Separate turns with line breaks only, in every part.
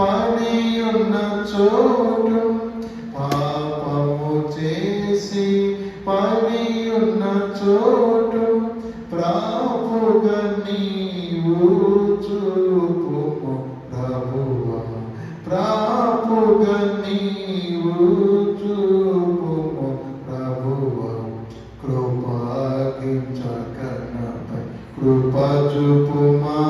పడియున్న ఉన్న చోటు పాపము చేసి పడియున్న చోటు ప్రాపుగా నీవు చూపుము ప్రభువా. ప్రాపుగా నీవు చూపుము ప్రభువా. కృపాగించకనపై కృప చూపుమా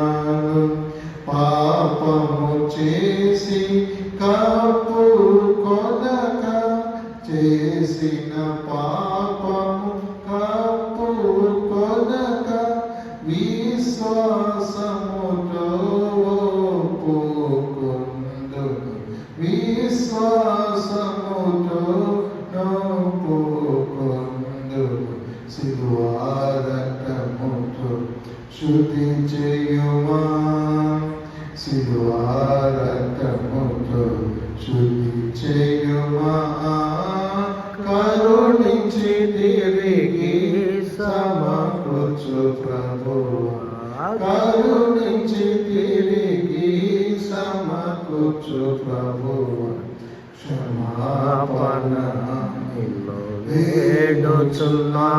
చేసి కప్పు కొనక చేసిన పాపము కప్పు కొనక విశ్వాసముతో ఒప్పుకొందును విశ్వాసముతో పోకుందు శివారటముతో శుద్ధి చేయుమా? సిలువారటముతో శుద్ధి చేయుమా కరుణించి తిరిగి సమకృచు ప్రభువా కరుణించి తిరిగి సమకూర్చు ప్రభువు క్షమాపణ
వేడుచున్నాను.